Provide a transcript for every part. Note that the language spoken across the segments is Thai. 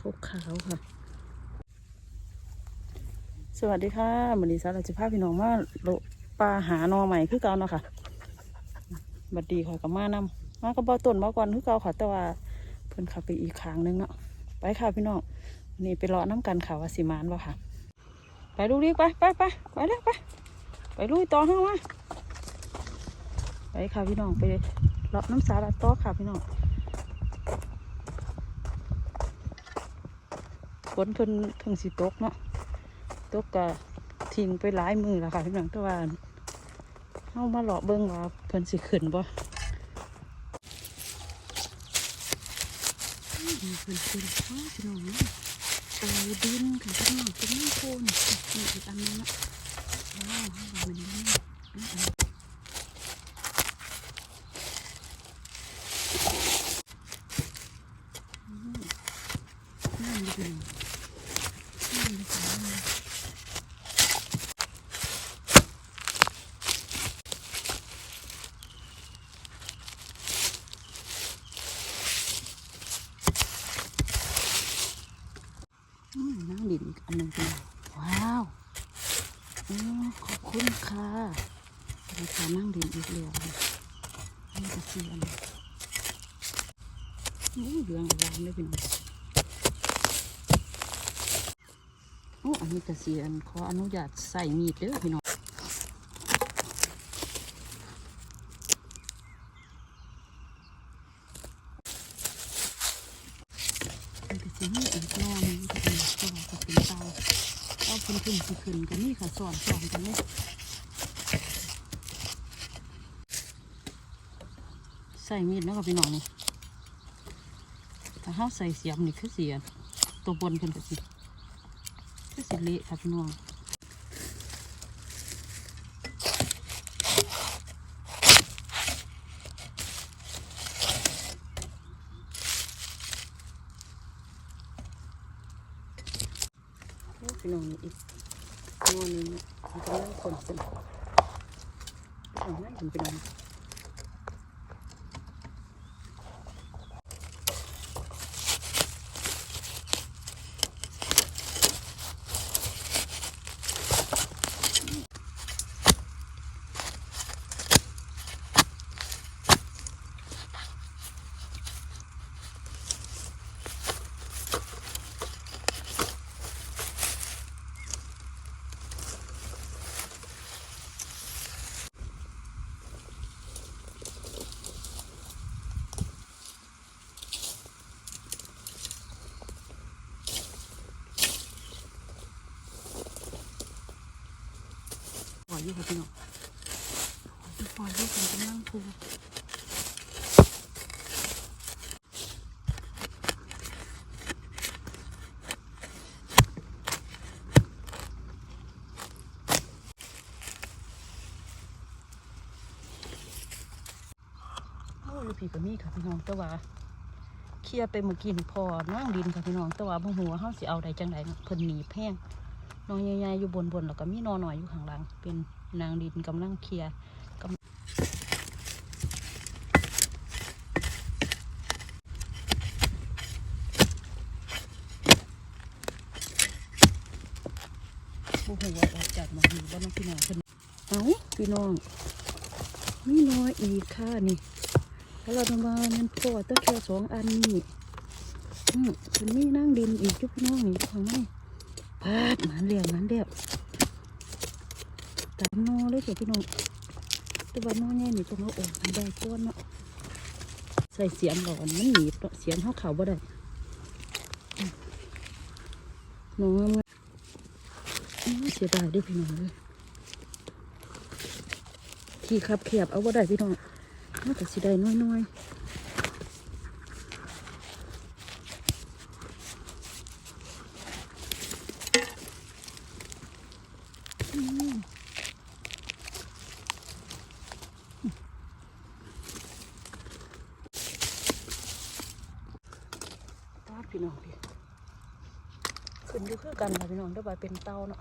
พบขาวค่ะ สวัสดีค่ะวันนี้สาเราจะพาพี่น้องมาโลปลาหานอใหม่คือเก่าเนาะค่ะบัดดีค่ะกับมานำมากับเบาต้นเบาก่อนคือเก่าค่ะ แต่ว่าเพิ่นขับไปอีกครั้งนึงเนาะไปค่ะพี่น้องนนี้ไปเลาะน้ำกันค่ะว่าสิมานบ่ค่ะ ไปดูดิไปไปไปไปเลยไปไปลุยต่อห้ามาไปค่ะพี่น้องไปเลาะน้ำสาลาต่อค่ะพี่น้อง ฝนเพิ่นเพิ่งสิตกเนาะตกกะทิ้งไปหลายมือแล้วค่ะพี่น้องแต่ว่าเฮามาเลาะเบิ่งว่าเพิ่นสิขึ้นบ่เพิ่นขึ้นอ๋อพี่น้องเตาดินค่ะพี่น้องเป็นโคนอีกอันนึงเนาะว้าวมันนี่อืมอืมนั่นดีนั่นดีค่ะอืมนั่ง ดินอีกอันหนึ่งเป็นว้าวอขอบคุณค่ะราคานั่งดินอีกแล้วนี่ก็เสียนโอ้เหลืองร้ามเลยพี่น้องโอ้อันนี้กระเสียนขออนุญาตใส่มีดเด้อพี่น้องมันก็สิมีอีกนอหนึงก็เป็นตัวก็เป็นเตา เอาขึ้นขึ้นสิขึ้นกันนี่ค่ะ สอนสอนกันเลยใส่มีดเนาะกับพี่น้องนี่ถ้าเฮาใส่เสียมนี่คือเสียตัวบนขึ้นก็สิคือสิเละค่ะพี่น้องพี่น้องนี่อีก งอนึงเนี่ยมันกำลังคนขึ้นเอาง่าถึงเป็นองปล่อย อยู่ค่ะพี่น้องปล่อยอยู่กันกำลังพูโอ้ยผีกับมีค่ะพี่น้องแต่ว่าเคลียไปเมื่อกี้นี่พอนั่งดินค่ะพี่น้องแต่ว่าบ่หัวาเฮาสิเอาได้จังไดเนาะเพิ่นหนีแพงนอนใหญ่ๆอยู่บนบนแล้วก็มีนอนหน่อยอยู่ข้างหลังเป็น นางดินกำลังเคลียร์กำบูหัวออกจากมองอยู่บ้าน้องพี่น้องนเอ้าพี่น้องไม่น้อยอีกค่ะนี่แล้วเราจะมามันพอตั้งแค่สองอันนี่อืมมันมีนั่งดินอีกจุ๊บพี่น้องนี่ข้างในพาดหมันเรียงมันเรียบ ตามนอเลยเถอะพี่น้องแต่ว่านอใหญ่นี่ต้องเอาออกมันได้ก้อนเนาะใส่เสียมหลอนมันหนีบเสียมเขาเขาบ่ได้น้องมๆอื้อเสียดายด้วยพี่น้องเลยที่ขับแคบเอาบ่ได้พี่น้องน่าจะสิได้น้อยๆอืม ตาดพี่น้องพี่ขึ้นอยู่คือกันค่ะพี่น้องเด้วยบาเป็นเตาเนาะ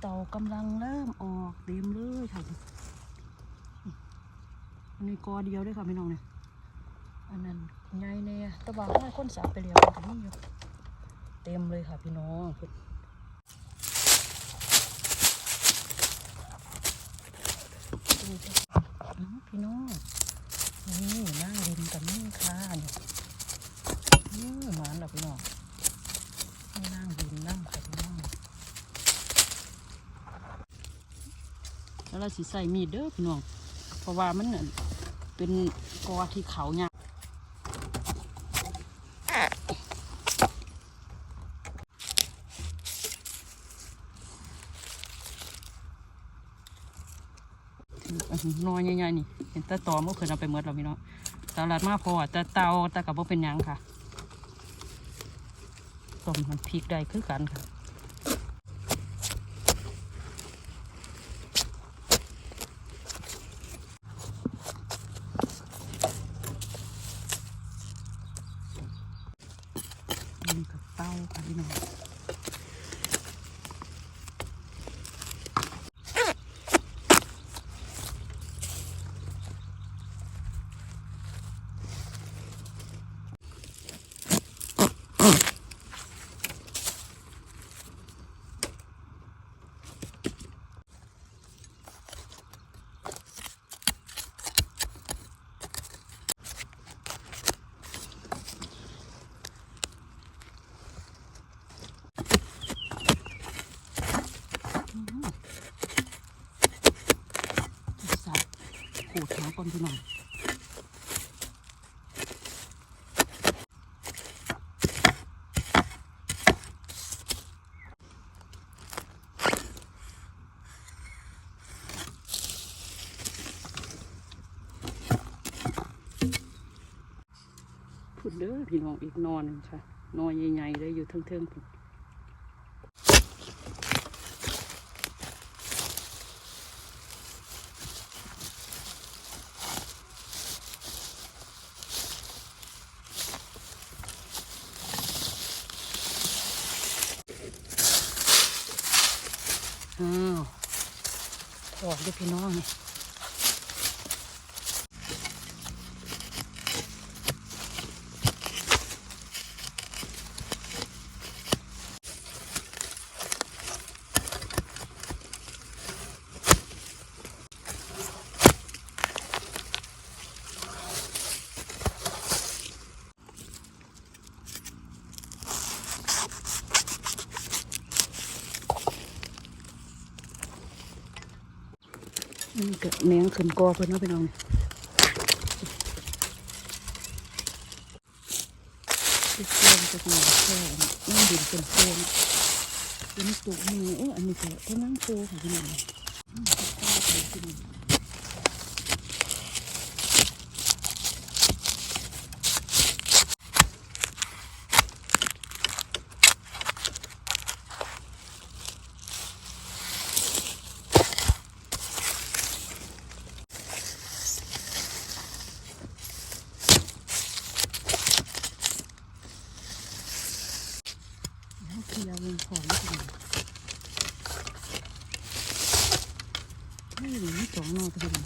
เตากำลังเริ่มออกเต็มเลยค่ะอันนี้กอเดียวด้วยค่ะพี่น้องเนี่ยอันนั้นใหญ่เนี่ยตะบาให้คนสาบไปเรียกกันนี่อยู่เต็มเลยค่ะพี่น้องดูสิอื้อพี่น้องนี่นั่งริมกับนี่ค่ะนี่อื้อหวานเหรอพี่น้องนี่นั่งริมนั่งค่ะพี่น้อง แล้วเราสิใส่มีดเด้อพี่น้อง เพราะว่ามันน่ะเป็นกอที่เขาเนี่ยากอื้อหือนอยใหญ่ๆนี่ เห็นตาตอมก็เคยเอาไปเมดแล้วพี่น้องตลาดมาพอแต่เตาแต่กับว่าเป็นยังค่ะต้มมันพริกได้คือกันค่ะ นี่กับเต้าค่ะพี่น้องใส่ขูดหัวก่อนพี่น้อง พี่น้องอีกนอนหนึ่งค่ะนอนใหญ่ๆเลยอยู่เทิงๆพุ่นอ้าวถอดด้วยพี่น้องนี่ นี่ก็แมงขึ้นกอเพื่อนเนาะพี่น้องนี่เชื่อมจะมาแค่นั่งดินเป็นโคนเป็นตุกมือโอ้อันนี้ก็ก็นั่งโคค่ะพี่น้องอืมก็ข้าวไปพี่น้องแล้วเคลียร์วงข องพี่น้องนี่หรือนี่สองนอพี่น้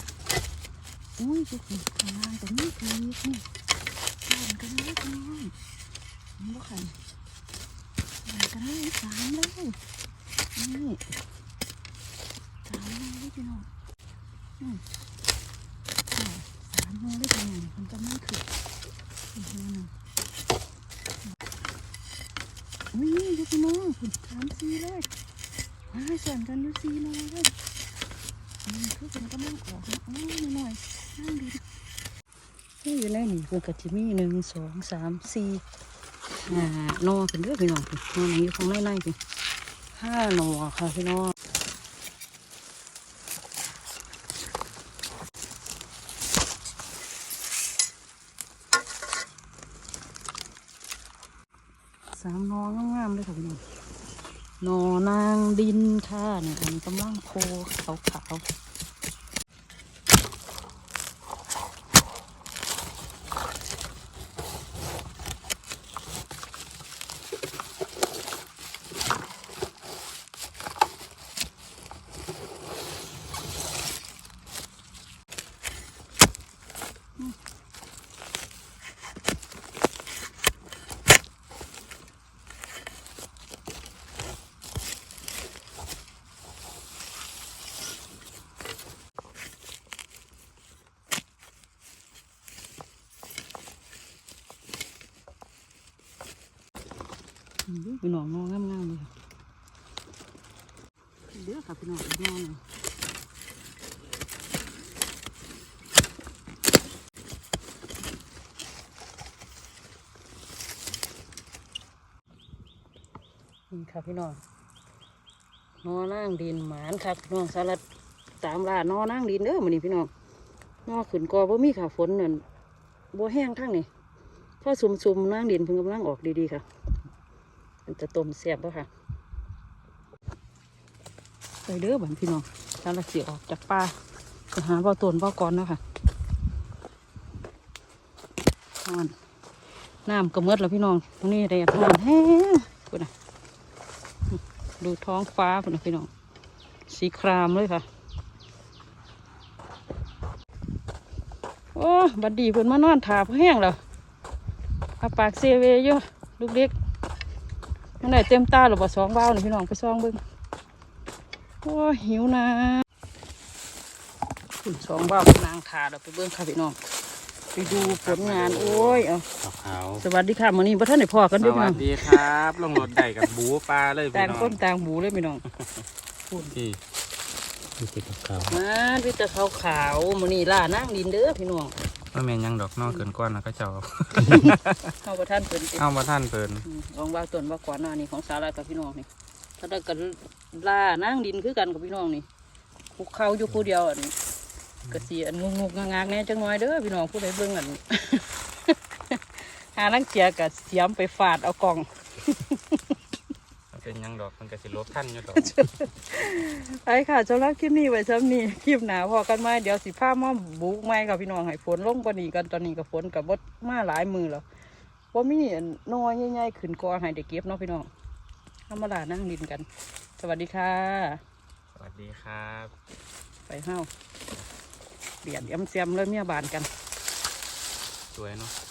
อุ้ยพวกนี้ข้างล่างแต่นี่คือนี่ข้านกันเลยพี่น้องมันบ่ขันขันกันเลยสามเลยนี่สามเลยพี่น้องอืมใช่สามเลยพี่น้องมันจะไม่ขึ้นอีกทีหนึง อุ้ยดูพี่น้องคุณ สามสีเลยมาส่วนกันดูสีหน่อยเลยนี่คือเป็นกำลังออกนะอ๋อหน่อยนั่งดีนี่อยู่ในนี่เป็นกะจิมีหนึ่งสองสามสี่อ่านอเป็นเรื่องพี่น้องนอไหนอยู่ข้างในในพี่ห้านอค่ะพี่น้องสามนองามๆเลยค่ะพี่น้อง น ดินค่ะเนี่ยอันนี้กำลังโพขาว พี่น้องนองงามๆเลยค่ะเด้อค่ะพี่น้องอีกนอนหนึ่งนี่ค่ะพี่น้องนอนั่งดินหมานค่ะพี่น้องสลัดตามล่านอนั่งดินเด้อมื้อนี้พี่น้องนอขึ้นกอบ่มีค่ะฝนนั่นบ่แห้งทั้งนี่พอซุ่มๆนั่งดินเพิ่งกำลังออกดีๆค่ะ มันจะต้มแซ่บป่ะค่ะไปเด้อบันพี่น้องถ้าเราเสีออกจากป่าไปหาบ่อต้นบ่อก่อนเนาะค่ะนอนน้ำก็เมืดแล้วพี่น้องตรงนี้แดดร้อนแห้งคุณนะดูท้องฟ้าคุณนะพี่น้อง สีครามเลยค่ะ โอ้ บัดดีเพิ่นมานอนถาเพแห้งแล้วอาปากเซเวอยู่ลูกเล็ก มันได้เต็มตาหรือว่าสองบ้าวนี่พี่น้องไปซองเบิ้งโอ้ยหิวนะคุณสองบ้าวนางขาเราไปเบิ้งค่ะพี่น้องไปดูผลงานโอ้ยเอาขาวสวัสดีค่ะมื้อนี้บ่ทันได้พอกันสเด้วยพี่วัน้สองดีครับลงรถได้กับบูปลาเลยพี่ต่างน้อคนงต่างบูเลยพี่น้องที่ที่ติดกับเขามาพี่ตะขาวขาวๆมื้อนี้ล่านั่งดินเด้อพี่น้อง ว่าแม่นยังดอกนอกเกินก้อนนะก็เจ้าเฮาบ่ทันเพิ่นติเอามาท่านเปินอืมลองว่าต้นว่าก่อนหน้านี้ของสาระกับพี่น้องนี่ถ้าได้กันล่านั่งดินคือกันกับพี่น้องนี่ภูเขาอยู่ผู้เดียวอันกระเสียนงงงงากๆแหน่จังน้อยเด้อพี่น้องผู้ใดเบิ่งอัน หาลังเจียกับเสียมไปฟาดเอากล่อง เป็นยังดอกมันก็สิลบท่านอยู่ดอก ไปค่ะสำหรับคลิปนี้ไว้ซ้ำนี้คลิปหนาพอกันไหมเดี๋ยวสิพามาบุกไม้กับพี่น้องให้ฝนลงกว่านี้กันตอนนี้กับฝนกับบดมาหลายมือแล้วว่ามีอันน้อยใหญ่ๆขึ้นกอให้เด็กเก็บเนาะพี่น้องธรรมดานั่งดินกัน สวัสดีค่ะ สวัสดีครับไปเฮ้าเบียดเอ็มเซียมเลยเมียบานกัน สวยเนาะ